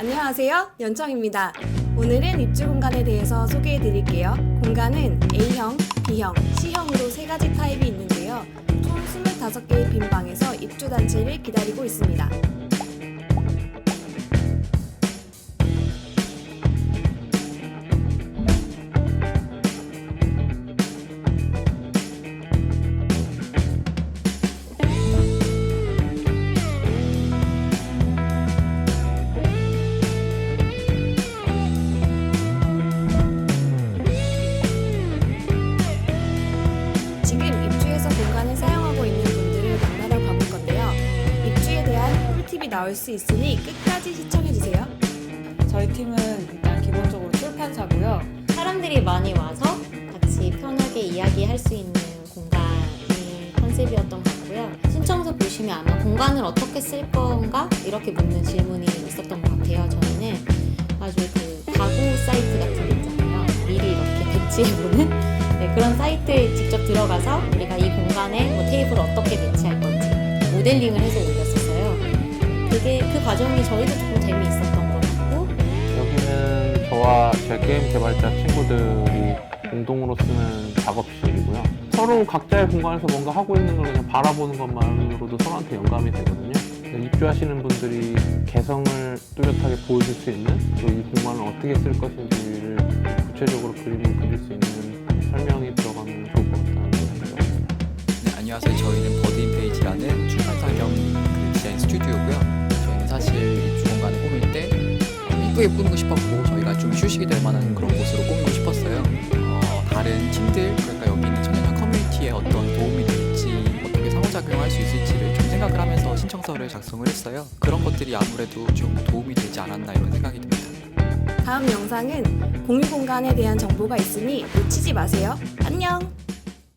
안녕하세요. 연청입니다. 오늘은 입주 공간에 대해서 소개해 드릴게요. 공간은 A형, B형, C형으로 세 가지 타입이 있는데요. 총 25개의 빈 방에서 입주 단체를 기다리고 있습니다. 나올 수 있으니 끝까지 시청해 주세요. 저희 팀은 일단 기본적으로 출판사고요. 사람들이 많이 와서 같이 편하게 이야기할 수 있는 공간이 컨셉이었던 것 같고요. 신청서 보시면 아마 공간을 어떻게 쓸 건가 이렇게 묻는 질문이 있었던 것 같아요. 저희는 아주 그 가구 사이트 같은 게 있잖아요. 미리 이렇게 배치해보는 네, 그런 사이트에 직접 들어가서 우리가 이 공간에 뭐 테이블을 어떻게 배치할 건지 모델링을 해서 올렸었어요. 과정이 저희도 조금 재미있었던 것 같고 여기는 저와 제 게임 개발자 친구들이 공동으로 쓰는 작업실이고요. 서로 각자의 공간에서 뭔가 하고 있는 걸 그냥 바라보는 것만으로도 서로한테 영감이 되거든요. 입주하시는 분들이 개성을 뚜렷하게 보여줄 수 있는 그리고 이 공간을 어떻게 쓸 것인지를 구체적으로 그림을 그릴 수 있는 설명이 들어가면 좋을 것 같다는 생각이 듭니다. 네, 안녕하세요. 저희는 이쁘게 꾸미고 싶었고 저희가 좀 휴식이 될 만한 그런 곳으로 꾸미고 싶었어요. 어, 다른 팀들 그러니까 여기 있는 청년형 커뮤니티에 어떤 도움이 될지 어떻게 상호작용할 수 있을지를 좀 생각을 하면서 신청서를 작성을 했어요. 그런 것들이 아무래도 좀 도움이 되지 않았나 이런 생각이 듭니다. 다음 영상은 공유 공간에 대한 정보가 있으니 놓치지 마세요. 안녕!